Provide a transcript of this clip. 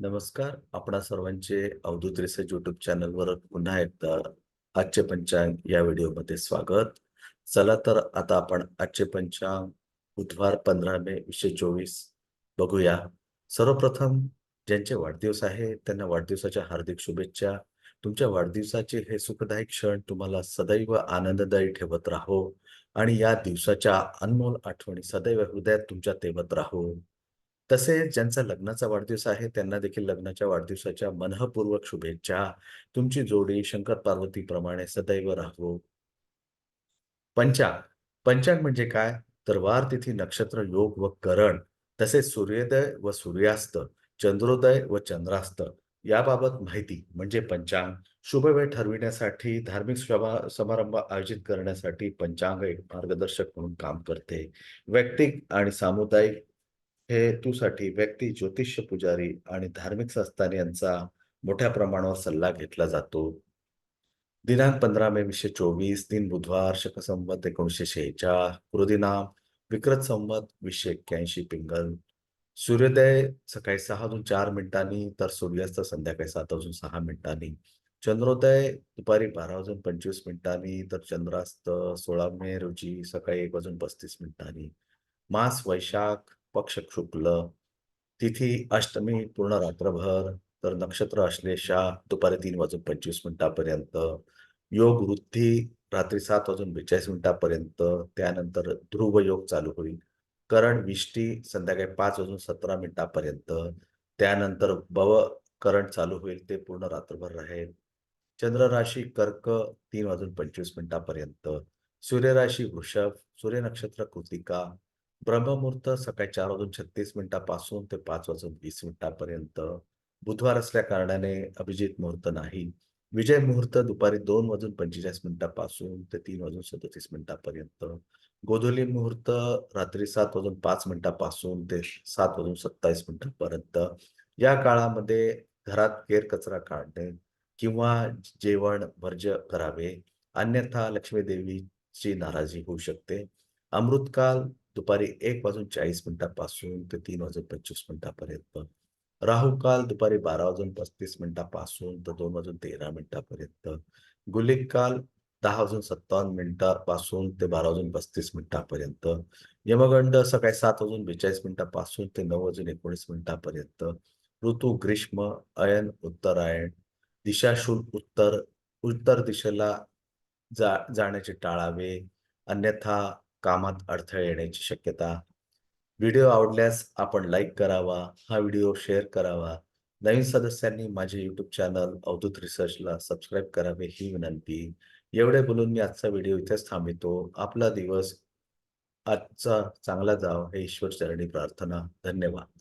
नमस्कार. आपणा सर्वांचे अवधूत रिसर्च युट्यूब चॅनलवर पुन्हा एकदा आजचे पंचांग या व्हिडिओमध्ये स्वागत. चला तर आता आपण आजचे पंचांग बुधवार पंधरा मे वीसशे चोवीस बघूया. सर्वप्रथम ज्यांचे वाढदिवस आहे त्यांना वाढदिवसाच्या हार्दिक शुभेच्छा. तुमच्या वाढदिवसाचे हे सुखदायक क्षण तुम्हाला सदैव आनंददायी ठेवत राहो आणि या दिवसाच्या अनमोल आठवणी सदैव हृदयात तुमच्या तेवत राहो. तसेच ज्यांचा लग्नाचा वाढदिवस आहे त्यांना देखील लग्नाच्या वाढदिवसाच्या मनःपूर्वक शुभेच्छा. तुमची जोडी शंकर पार्वतीप्रमाणे सदैव राहो. पंचांग. पंचांग म्हणजे काय? तर वार तिथी नक्षत्र योग व करण तसेच सूर्योदय व सूर्यास्त चंद्रोदय व चंद्रास्त. याबाबत माहिती म्हणजे पंचांग. शुभ वेळ ठरविण्यासाठी धार्मिक समारंभ आयोजित करण्यासाठी पंचांग एक मार्गदर्शक म्हणून काम करते. वैयक्तिक आणि सामुदायिक हेतूसाठी व्यक्ती ज्योतिष्य पुजारी आणि धार्मिक संस्थान यांचा मोठ्या प्रमाणावर सल्ला घेतला जातो. दिनांक पंधरा मे वीसशे चोवीस दिन बुधवार शक संवत एकोणीसशे शेहेचाळ कृदिनाम विक्रत संवत वीसशे एक्क्याऐंशी पिंगल. सूर्योदय सकाळी सहा वाजून चार मिनिटांनी तर सूर्यास्त संध्याकाळी सात वाजून सहा मिनिटांनी. चंद्रोदय दुपारी बारा वाजून पंचवीस मिनिटांनी तर चंद्रास्त सोळा मे रोजी सकाळी एक वाजून पस्तीस मिनिटांनी. मास वैशाख पक्ष शुक्ल तिथी अष्टमी पूर्ण रात्रभर तर नक्षत्र अश्लेषा दुपारी तीन वाजून पंचवीस मिनिटापर्यंत. योग वृद्धी रात्री सात वाजून बेचाळीस मिनिटापर्यंत. त्यानंतर ध्रुव योग चालू होईल. करण विष्टी संध्याकाळी पाच वाजून सतरा मिनिटापर्यंत. त्यानंतर भव करण चालू होईल ते पूर्ण रात्रभर राहील. चंद्र राशी कर्क तीन वाजून पंचवीस मिनिटापर्यंत. सूर्यराशी वृषभ सूर्य नक्षत्र कृतिका ब्रह्ममुहूर्त सकाळी चार वाजून छत्तीस मिनिटापासून ते पाच वाजून वीस मिनिटापर्यंत बुधवार असल्या कारणाने अभिजित मुहूर्त नाही. विजय मुहूर्त दुपारी दोन वाजून पंचेचाळीस मिनिटापासून ते तीन वाजून सदतीस मिनिटापर्यंत. गोधुली मुहूर्त रात्री सात वाजून पाच मिनिटापासून ते सात वाजून सत्तावीस मिनिटापर्यंत. या काळामध्ये घरात केर कचरा काढणे किंवा जेवण भर्ज्य करावे. अन्यथा लक्ष्मी देवीची नाराजी होऊ शकते. अमृतकाल दुपारी एक वाजून चाळीस मिनिटापासून ते तीन वाजून पंचवीस मिनिटापर्यंत. राहू काल दुपारी बारा वाजून पस्तीस मिनिटापासून तर दोन वाजून तेरा मिनिटापर्यंत. गुलिक काल दहा वाजून सत्तावन्न मिनिटापासून ते बारा वाजून पस्तीस मिनिटापर्यंत. यमगंड सकाळी सात वाजून बेचाळीस मिनिटापासून ते नऊ वाजून एकोणीस मिनिटापर्यंत. ऋतू ग्रीष्म अयन उत्तरायण दिशाशूल उत्तर उत्तर दिशेला जा जाण्याचे टाळावे. अन्यथा कामात अडथळे येण्याची शक्यता. व्हिडिओ आवडल्यास आपण लाईक करावा हा व्हिडिओ शेअर करावा. नवीन सदस्यांनी माझे यूट्यूब चॅनल अवधूत रिसर्चला सबस्क्राईब करावे ही विनंती. एवढे बोलून मी आजचा व्हिडिओ इथेच थांबवितो. आपला दिवस आजचा चांगला जाव हे ईश्वर चरणी प्रार्थना. धन्यवाद.